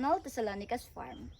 channel, to Salonica's Farm.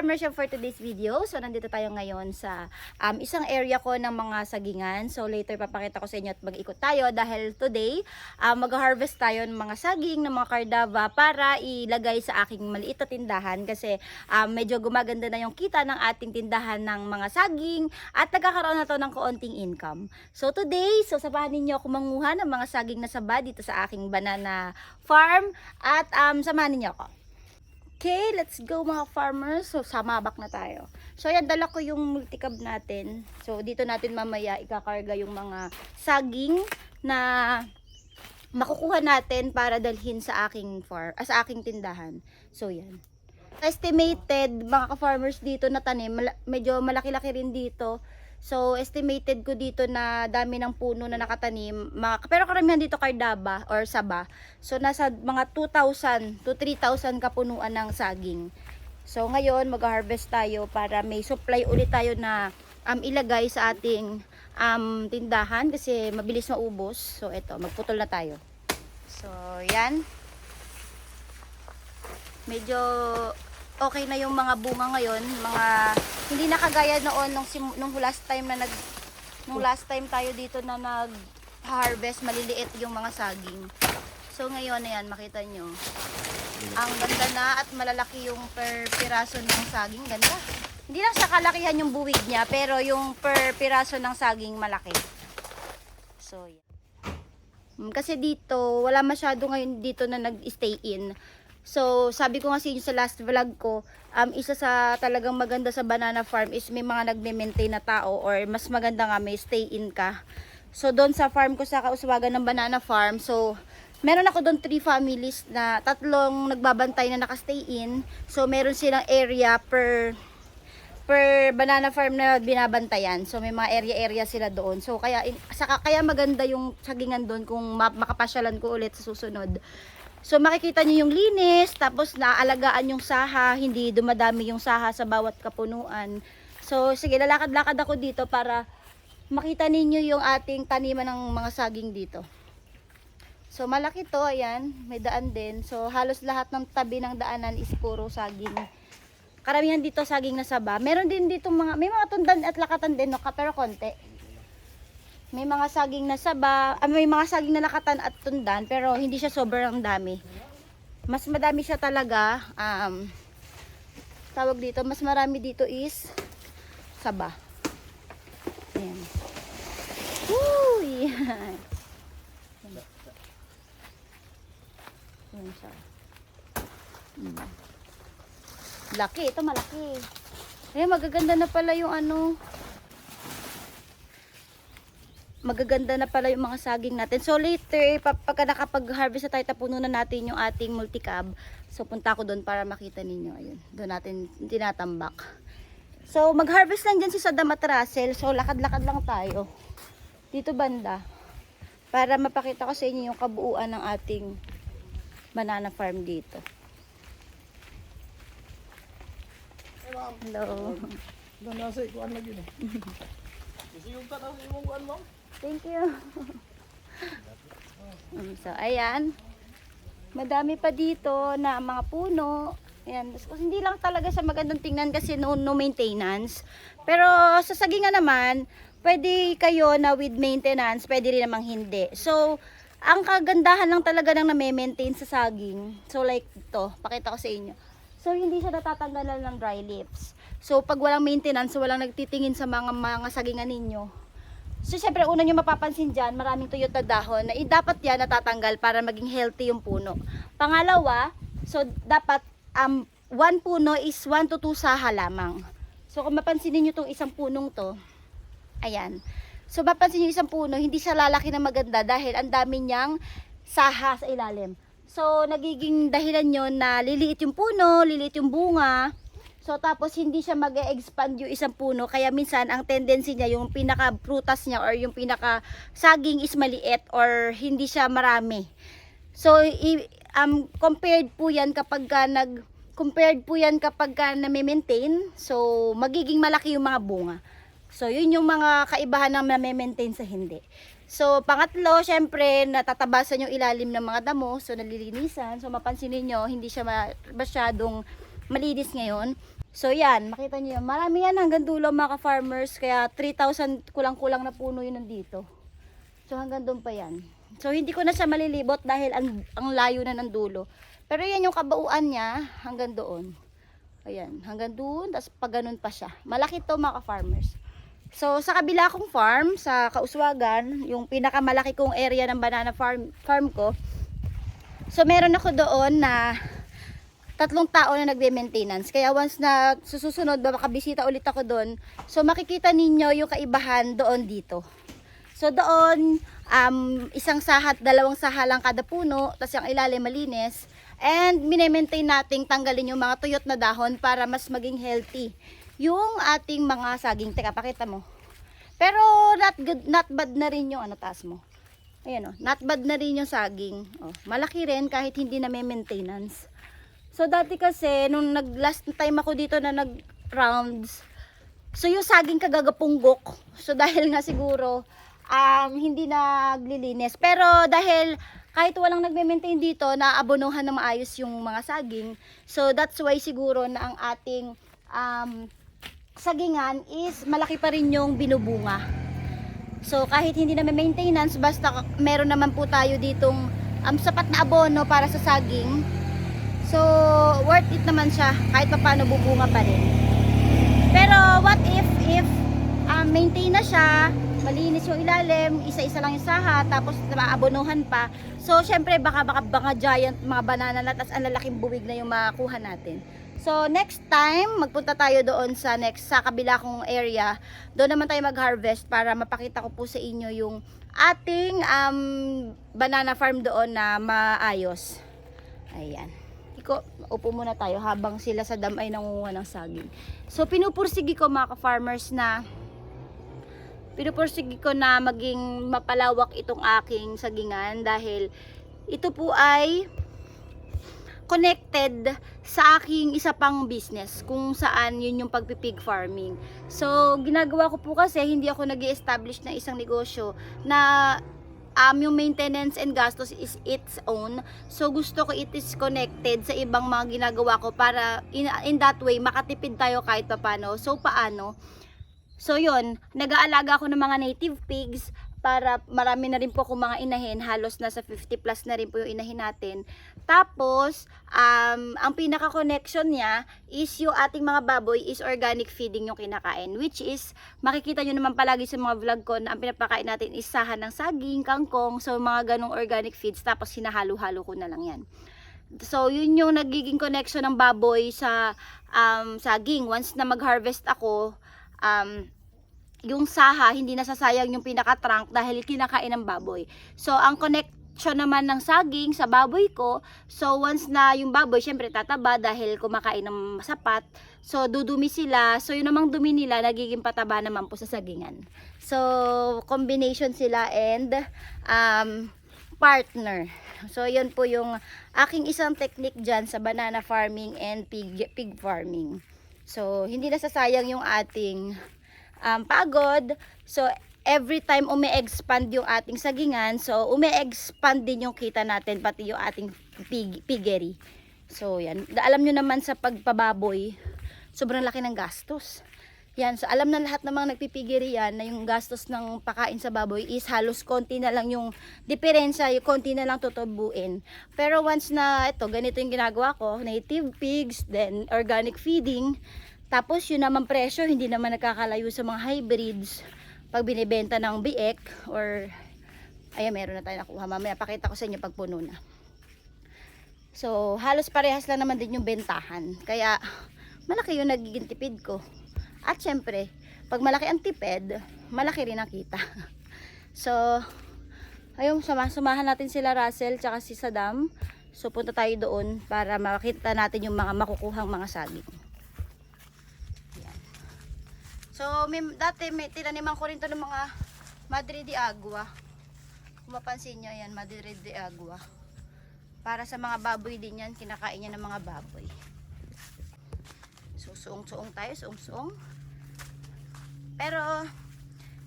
Yung for today's video. So nandito tayo ngayon sa um, isang area ko ng mga sagingan. So later papakita ko sa inyo at mag-ikot tayo dahil today um, mag-harvest tayo ng mga saging, ng mga kardava para ilagay sa aking maliit na tindahan kasi um, medyo gumaganda na yung kita ng ating tindahan ng mga saging at nagkakaroon na to ng kaunting income. So today, so sabahan ninyo ako manguha ng mga saging na saba dito sa aking banana farm at um, samahan ninyo ako. Okay, let's go mga farmers. So, samabak na tayo. So, ayan, dala ko yung multicab natin. So, dito natin mamaya ikakarga yung mga saging na makukuha natin para dalhin sa aking farm, ah, sa aking tindahan. So, yan. Estimated, mga ka-farmers dito na tanim, medyo malaki-laki rin dito. So, estimated ko dito na dami ng puno na nakatanim. Mga, pero karamihan dito kardaba or saba. So, nasa mga 2,000 to 3,000 kapunuan ng saging. So, ngayon, mag-harvest tayo para may supply ulit tayo na um, ilagay sa ating um, tindahan kasi mabilis maubos. So, eto, magputol na tayo. So, yan. Medyo okay na yung mga bunga ngayon, mga hindi na kagaya noon nung, nung last time na nag nung last time tayo dito na nag harvest maliliit yung mga saging. So ngayon ayan makita nyo. Ang ganda na at malalaki yung per piraso ng saging, ganda. Hindi lang siya kalakihan yung buwig niya, pero yung per piraso ng saging malaki. So, yan. Mm, Kasi dito, wala masyado ngayon dito na nag-stay in. So, sabi ko nga sa inyo sa last vlog ko, um, isa sa talagang maganda sa banana farm is may mga nagme-maintain na tao or mas maganda nga may stay in ka. So, doon sa farm ko sa kauswagan ng banana farm, so, meron ako doon three families na tatlong nagbabantay na nakastay in. So, meron silang area per per banana farm na binabantayan. So may mga area-area sila doon. So kaya saka kaya maganda yung sagingan doon kung ma- makapasyalan ko ulit sa susunod. So makikita niyo yung linis, tapos naaalagaan yung saha, hindi dumadami yung saha sa bawat kapunuan. So sige, lalakad-lakad ako dito para makita ninyo yung ating taniman ng mga saging dito. So malaki to, ayan, may daan din. So halos lahat ng tabi ng daanan is puro saging karamihan dito saging na saba. Meron din dito mga, may mga tundan at lakatan din, no, pero konti. May mga saging na saba, ah, may mga saging na lakatan at tundan, pero hindi siya sobrang dami. Mas madami siya talaga, um, tawag dito, mas marami dito is saba. Ayan. Woo! Yan. Yan siya. Mm. Laki, ito malaki. Eh, magaganda na pala yung ano. Magaganda na pala yung mga saging natin. So later, pag, pagka nakapag-harvest na tayo, tapuno na natin yung ating multicab. So punta ako doon para makita ninyo. Ayun, doon natin tinatambak. So mag-harvest lang dyan si Saddam at Russell. So lakad-lakad lang tayo. Dito banda. Para mapakita ko sa inyo yung kabuuan ng ating banana farm dito. Hello. Doon nasa ikuan lagi no. Kasi yung tanaw sa imong kuan mo. Thank you. Um, so, ayan. Madami pa dito na mga puno. Ayan. So, hindi lang talaga sa magandang tingnan kasi no, no maintenance. Pero sa sagingan naman, pwede kayo na with maintenance, pwede rin namang hindi. So, ang kagandahan lang talaga ng na-maintain sa saging. So, like ito, pakita ko sa inyo. So, hindi siya natatanggalan ng dry leaves. So, pag walang maintenance, walang nagtitingin sa mga mga sagingan ninyo, So, syempre, una nyo mapapansin dyan, maraming tuyot na dahon na dapat yan natatanggal para maging healthy yung puno. Pangalawa, so, dapat, um, one puno is 1 to 2 saha lamang. So, kung mapansin niyo itong isang punong to, ayan. So, mapansin niyo isang puno, hindi siya lalaki na maganda dahil ang dami niyang saha sa ilalim. So, nagiging dahilan yon na liliit yung puno, liliit yung bunga. So, tapos hindi siya mag expand yung isang puno kaya minsan ang tendency niya yung pinaka prutas niya or yung pinaka saging is maliit or hindi siya marami. So um compared po 'yan kapag ka nag compared po 'yan kapag ka na-maintain. So magiging malaki yung mga bunga. So yun yung mga kaibahan ng na-maintain sa hindi. So pangatlo, syempre natatabasan yung ilalim ng mga damo, so nalilinisan. So mapansin niyo hindi siya ma- masyadong malinis ngayon. So yan, makita niyo yan. Marami yan hanggang dulo mga ka-farmers. Kaya 3,000 kulang-kulang na puno yun nandito. So hanggang doon pa yan. So hindi ko na siya malilibot dahil ang, ang layo na ng dulo. Pero yan yung kabauan niya hanggang doon. Ayan, hanggang doon. Tapos pag ganun pa siya. Malaki to mga ka-farmers. So sa kabila kong farm, sa Kauswagan, yung pinakamalaki kong area ng banana farm, farm ko. So meron ako doon na tatlong tao na nagbe-maintenance. Kaya once na susunod, makabisita ulit ako doon, so makikita ninyo yung kaibahan doon dito. So doon, um, isang sahat, dalawang saha lang kada puno, tapos yung ilalim malinis. And minemaintain nating tanggalin yung mga tuyot na dahon para mas maging healthy yung ating mga saging. Teka, pakita mo. Pero not good, not bad na rin yung ano taas mo. Ayan o, not bad na rin yung saging. Oh, malaki rin kahit hindi na may maintenance. So dati kasi nung nag last time ako dito na nag rounds. So yung saging kagagapunggok. So dahil nga siguro um, hindi naglilinis. Pero dahil kahit walang nagme-maintain dito, naabonohan na maayos yung mga saging. So that's why siguro na ang ating um, sagingan is malaki pa rin yung binubunga. So kahit hindi na may maintenance, basta meron naman po tayo ditong um, sapat na abono para sa saging. So worth it naman siya kahit pa paano bubunga pa rin. Pero what if if um, maintain na siya, malinis yung ilalim, isa-isa lang yung saha, tapos maabonohan pa. So syempre baka baka baka giant mga banana na tas ang lalaking buwig na yung makuha natin. So next time, magpunta tayo doon sa next sa kabila kong area. Doon naman tayo mag-harvest para mapakita ko po sa inyo yung ating um, banana farm doon na maayos. Ayan. Iko, upo muna tayo habang sila sa dam ay nangunguha ng saging. So pinupursigi ko mga ka-farmers na pinupursigi ko na maging mapalawak itong aking sagingan dahil ito po ay connected sa aking isa pang business kung saan yun yung pagpipig farming. So, ginagawa ko po kasi hindi ako nag establish ng isang negosyo na um, yung maintenance and gastos is its own. So, gusto ko it is connected sa ibang mga ginagawa ko para in, in that way, makatipid tayo kahit papano. So, paano? So, yun, nag-aalaga ako ng mga native pigs para marami na rin po akong mga inahin, halos nasa 50 plus na rin po yung inahin natin. Tapos, um, ang pinaka-connection niya is yung ating mga baboy is organic feeding yung kinakain. Which is, makikita nyo naman palagi sa mga vlog ko na ang pinapakain natin is sahan ng saging, kangkong, so mga ganong organic feeds. Tapos, hinahalo-halo ko na lang yan. So, yun yung nagiging connection ng baboy sa um, saging. Once na mag-harvest ako, um, yung saha, hindi nasasayang yung pinaka-trunk dahil kinakain ng baboy. So, ang connection naman ng saging sa baboy ko, so once na yung baboy, syempre tataba dahil kumakain ng sapat. So, dudumi sila. So, yun namang dumi nila, nagiging pataba naman po sa sagingan. So, combination sila and um, partner. So, yun po yung aking isang technique dyan sa banana farming and pig, pig farming. So, hindi nasasayang yung ating um, pagod. So, every time umi-expand yung ating sagingan, so umi-expand din yung kita natin, pati yung ating pig, piggery. So, yan. Alam nyo naman sa pagpababoy, sobrang laki ng gastos. Yan, so alam na lahat ng mga nagpipigiri yan na yung gastos ng pakain sa baboy is halos konti na lang yung diferensya, yung konti na lang tutubuin. Pero once na ito, ganito yung ginagawa ko, native pigs, then organic feeding, tapos yun naman presyo, hindi naman nakakalayo sa mga hybrids. Pag binibenta ng biek or ayan meron na tayo nakuha. Mamaya pakita ko sa inyo pag puno na. So halos parehas lang naman din yung bentahan. Kaya malaki yung nagiging tipid ko. At syempre, pag malaki ang tipid, malaki rin ang kita. So, ayun, sumahan natin sila Russell tsaka si Saddam. So, punta tayo doon para makita natin yung mga makukuhang mga saging. So, may, dati may tinaniman ko rin to ng mga Madrid de Agua. Kung mapansin nyo, yan, Madrid de Agua. Para sa mga baboy din yan, kinakain niya ng mga baboy. So, suong-suong tayo, suong-suong. Pero,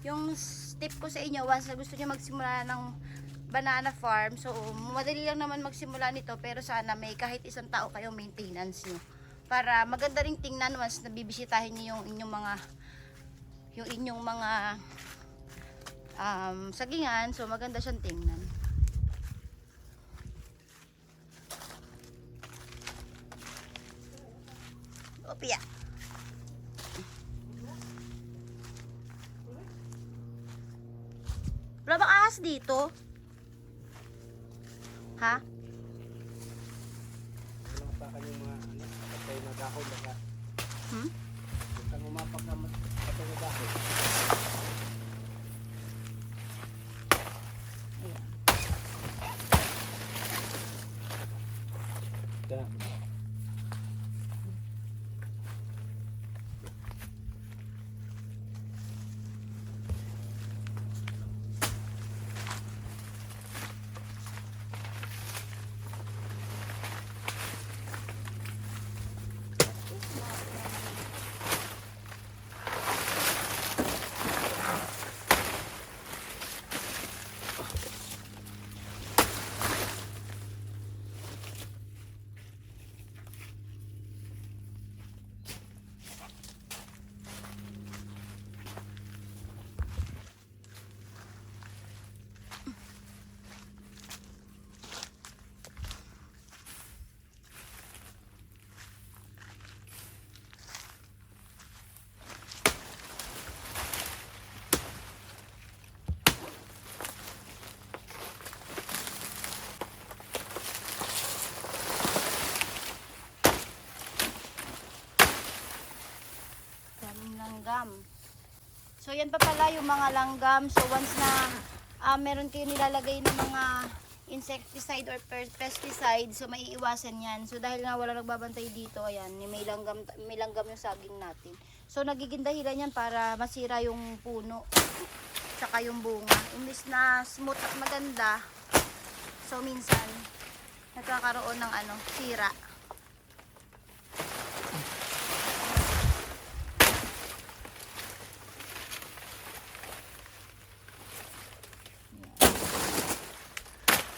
yung tip ko sa inyo, once na gusto niyo magsimula ng banana farm, so, madali lang naman magsimula nito, pero sana may kahit isang tao kayong maintenance nyo. Para maganda ring tingnan once na bibisitahin niyo yung inyong mga yung inyong mga um, sagingan, so maganda siyang tingnan. Opia. Wala bang ahas dito? Ha? Walang pa kanyang mga ano, patay na dahon baka. Hmm? Kang umapak na mat- patay na dahon. Ayan. Yan. Daming langgam. So yan pa pala yung mga langgam. So once na ah, meron kayo nilalagay ng mga insecticide or pesticide, so maiiwasan yan. So dahil nga wala nagbabantay dito, ayan, may langgam, may langgam yung saging natin. So nagiging dahilan yan para masira yung puno, tsaka yung bunga. Imbis na smooth at maganda, so minsan nagkakaroon ng ano, sira.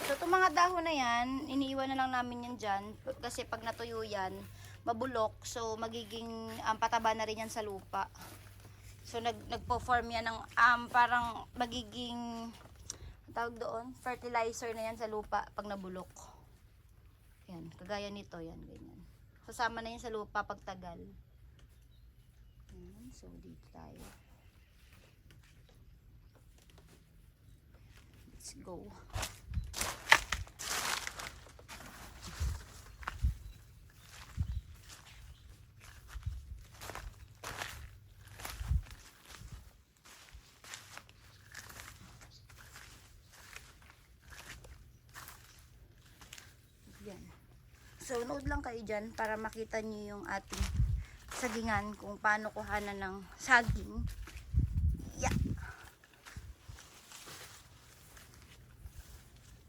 So, itong mga dahon na yan, iniiwan na lang namin yan dyan. Kasi pag natuyo yan, mabulok. So, magiging um, pataba na rin yan sa lupa. So, nag, nagpo-form yan ng um, parang magiging tawag doon, fertilizer na yan sa lupa pag nabulok. Yan, kagaya nito, yan, ganyan. Sasama na yan sa lupa pag tagal. Yan, so dito tayo. Let's go. Yan. So, nood lang kayo dyan para makita nyo yung ating sagingan kung paano kuhanan ng saging. Yeah.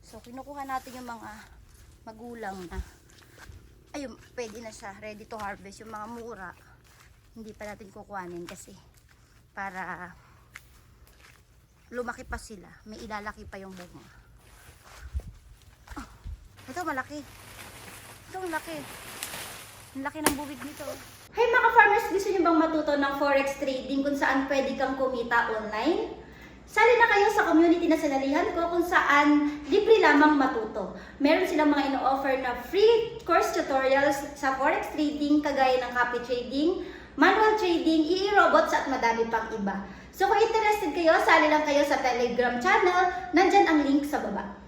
So, kinukuha natin yung mga magulang na. Ayun, pwede na siya. Ready to harvest. Yung mga mura, hindi pa natin kukuhanin kasi para lumaki pa sila. May ilalaki pa yung bunga. Ah, ito malaki. Ito malaki. Ang laki ng bubig nito. Hey mga farmers, gusto niyo bang matuto ng forex trading kung saan pwede kang kumita online? Sali na kayo sa community na sinalihan ko kung saan libre lamang matuto. Meron silang mga ino-offer na free course tutorials sa forex trading kagaya ng copy trading, manual trading, e-robots at madami pang iba. So kung interested kayo, sali lang kayo sa Telegram channel. Nandyan ang link sa baba.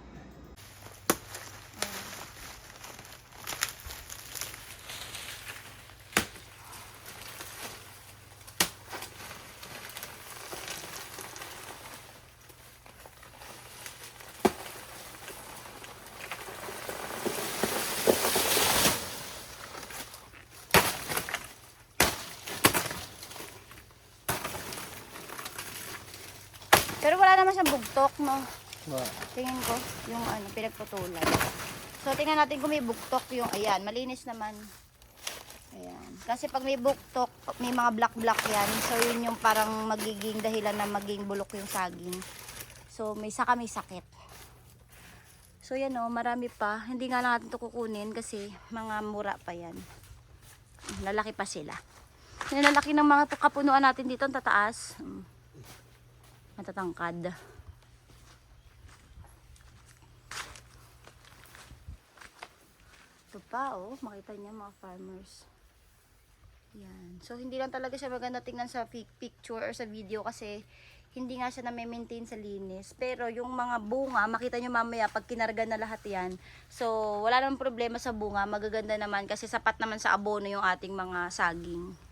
Wala naman siyang bugtok, no? Ba. Tingin ko, yung ano, pinagputulan. So, tingnan natin kung may bugtok yung, ayan, malinis naman. Ayan. Kasi pag may bugtok, may mga black-black yan. So, yun yung parang magiging dahilan na maging bulok yung saging. So, may saka may sakit. So, yan o, marami pa. Hindi nga lang natin ito kukunin kasi mga mura pa yan. Lalaki pa sila. Yan, lalaki ng mga kapunuan natin dito, ang tataas. Hmm. Matatangkad. Ito pa, oh. Makita niya mga farmers. Yan. So, hindi lang talaga siya maganda tingnan sa pic- picture or sa video kasi hindi nga siya na-maintain sa linis. Pero yung mga bunga, makita nyo mamaya pag kinarga na lahat yan. So, wala namang problema sa bunga. Magaganda naman kasi sapat naman sa abono yung ating mga saging.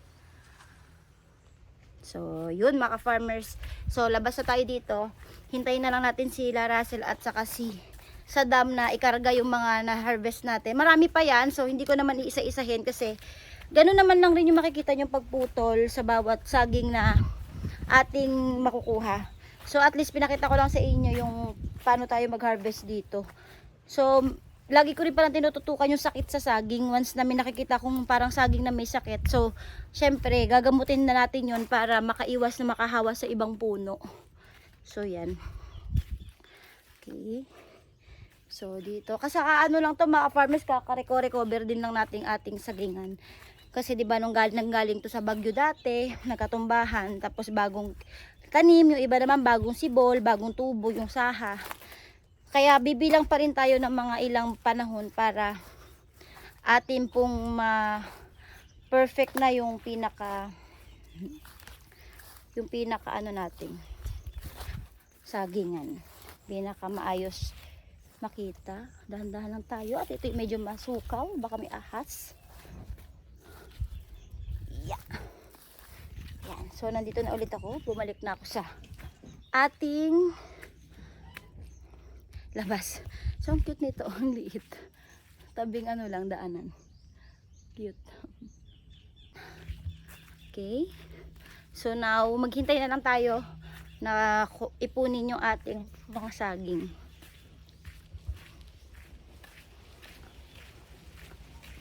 So, yun mga farmers. So, labas na tayo dito. Hintayin na lang natin si La Russell at saka si sa dam na ikarga yung mga na-harvest natin. Marami pa yan, so hindi ko naman iisa-isahin kasi gano'n naman lang rin yung makikita yung pagputol sa bawat saging na ating makukuha. So at least pinakita ko lang sa inyo yung paano tayo mag-harvest dito. So lagi ko rin parang tinututukan yung sakit sa saging once na may nakikita kong parang saging na may sakit. So syempre gagamutin na natin yon para makaiwas na makahawa sa ibang puno. So yan. Okay. So, dito. Kasi ano lang to mga farmers, kakareko-recover din lang nating ating sagingan. Kasi di ba nung galing, nanggaling to sa Bagyo dati, nagkatumbahan, tapos bagong tanim, yung iba naman bagong sibol, bagong tubo, yung saha. Kaya bibilang pa rin tayo ng mga ilang panahon para atin pong ma perfect na yung pinaka yung pinaka ano natin sagingan pinaka maayos makita. Dahan-dahan lang tayo. At ito medyo masukaw. Baka may ahas. Yeah. Yan. So, nandito na ulit ako. Bumalik na ako sa ating labas. So, ang cute nito. Ang liit. Tabing ano lang, daanan. Cute. Okay. So, now, maghintay na lang tayo na ipunin yung ating mga saging.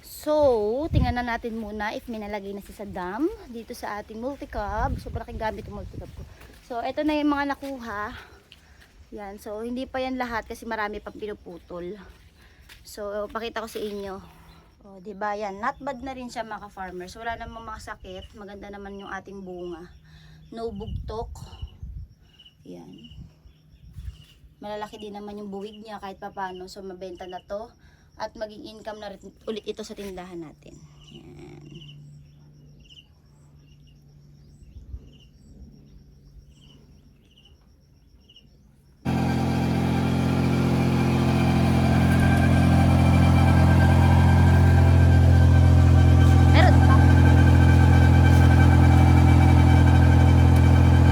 So, tingnan na natin muna if may nalagay na si sa dam dito sa ating multicab. So, malaking gamit yung multicab ko. So, ito na yung mga nakuha. Yan. So, hindi pa yan lahat kasi marami pang pinuputol. So, pakita ko sa inyo. O, di ba yan? Not bad na rin siya mga farmers. Wala namang mga sakit. Maganda naman yung ating bunga. No bugtok. Yan. Malalaki din naman yung buwig niya kahit papano. So, mabenta na to at maging income na rin ulit ito sa tindahan natin. Yan. Meron pa.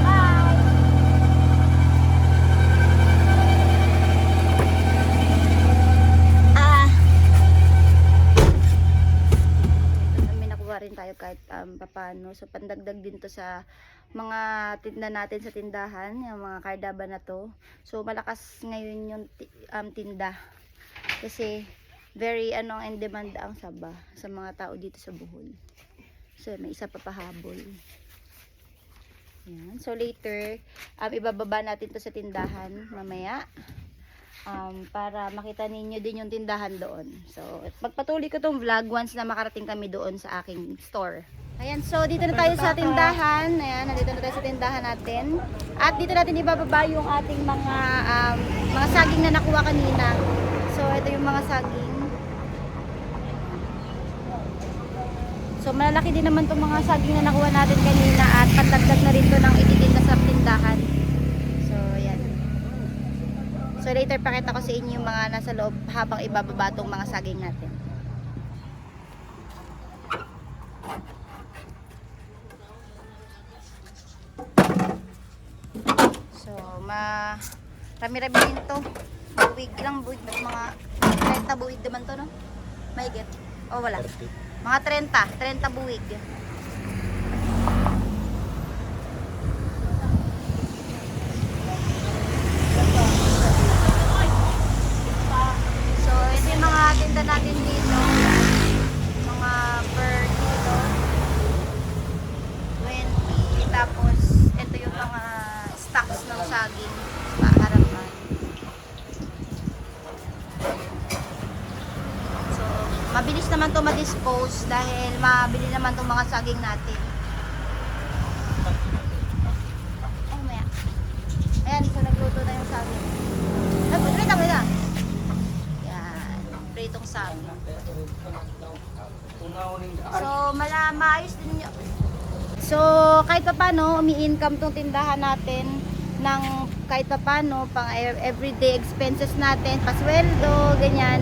Bye! Ah. May nakuha rin tayo kahit um, papano. So, pandagdag din to sa mga tinda natin sa tindahan, yung mga kardaba na to. So, malakas ngayon yung um, tinda. Kasi, very ano in demand ang saba sa mga tao dito sa Bohol. So, may isa pa pahabol. Yan. So, later, um, ibababa natin to sa tindahan mamaya um, para makita ninyo din yung tindahan doon. So, magpatuloy ko tong vlog once na makarating kami doon sa aking store. Ayan, so dito na tayo sa tindahan. Ayan, nandito na tayo sa tindahan natin. At dito natin ibababa yung ating mga um, mga saging na nakuha kanina. So, ito yung mga saging. So, malalaki din naman itong mga saging na nakuha natin kanina at pandagdag na rin to ng ititinda sa tindahan. So, later pakita ko sa inyo yung mga nasa loob habang ibababa tong mga saging natin. So, ma rami-rami din to. Buwig ilang buwig na mga 30 buwig naman to, no? May get. Oh, wala. Mga 30, 30 buwig. Dahil mabili naman itong mga saging natin. Ay, maya. Ayan, so nagluto na yung saging. Ay, wait lang, wait lang. Pritong saging. So, mala, maayos din yun. So, kahit pa paano, umi-income tong tindahan natin ng kahit pa paano, pang e- everyday expenses natin, pasweldo, ganyan.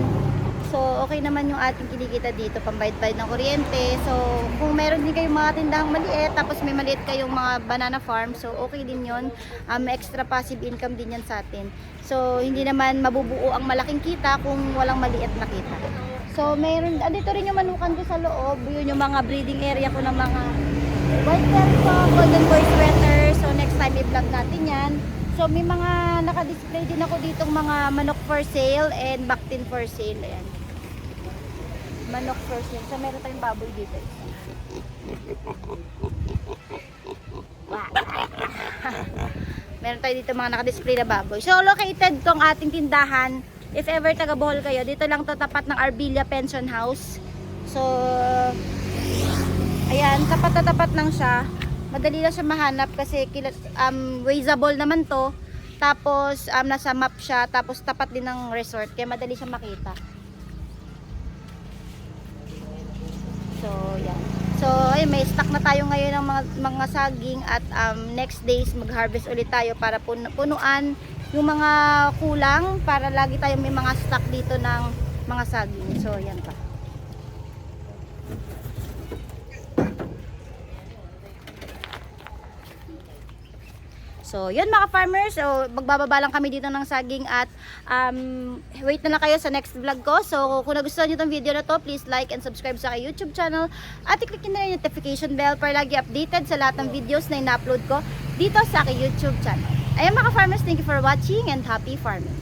So, okay naman yung ating kinikita dito, pambayad-bayad ng kuryente. So, kung meron din kayong mga tindahang maliit, tapos may maliit kayong mga banana farm, so okay din yon um, extra passive income din yan sa atin. So, hindi naman mabubuo ang malaking kita kung walang maliit na kita. So, meron, ah, dito rin yung manukan ko sa loob, yun yung mga breeding area ko ng mga white perso, golden boy sweater. So, next time i-vlog natin yan. So, may mga naka-display din ako ditong mga manok for sale and baktin for sale. Ayan. For sale. So, meron tayong baboy dito. Meron tayo dito mga naka-display na baboy. So, located tong ating tindahan. If ever taga Bohol kayo, dito lang to tapat ng Arbilia Pension House. So, ayan, tapat na tapat lang siya. Madali lang siya mahanap kasi um, wazeable naman to. Tapos, um, nasa map siya. Tapos, tapat din ng resort. Kaya madali siya makita. So, yan. So, ay may stock na tayo ngayon ng mga, mga saging at um, next days mag-harvest ulit tayo para pun- punuan yung mga kulang para lagi tayo may mga stock dito ng mga saging. So, yan pa. So, yun mga farmers. So, magbababa lang kami dito ng saging at um, wait na lang kayo sa next vlog ko. So, kung nagustuhan nyo itong video na to, please like and subscribe sa aking YouTube channel at i-click na yung notification bell para lagi updated sa lahat ng videos na ina-upload ko dito sa aking YouTube channel. Ayun mga farmers, thank you for watching and happy farming.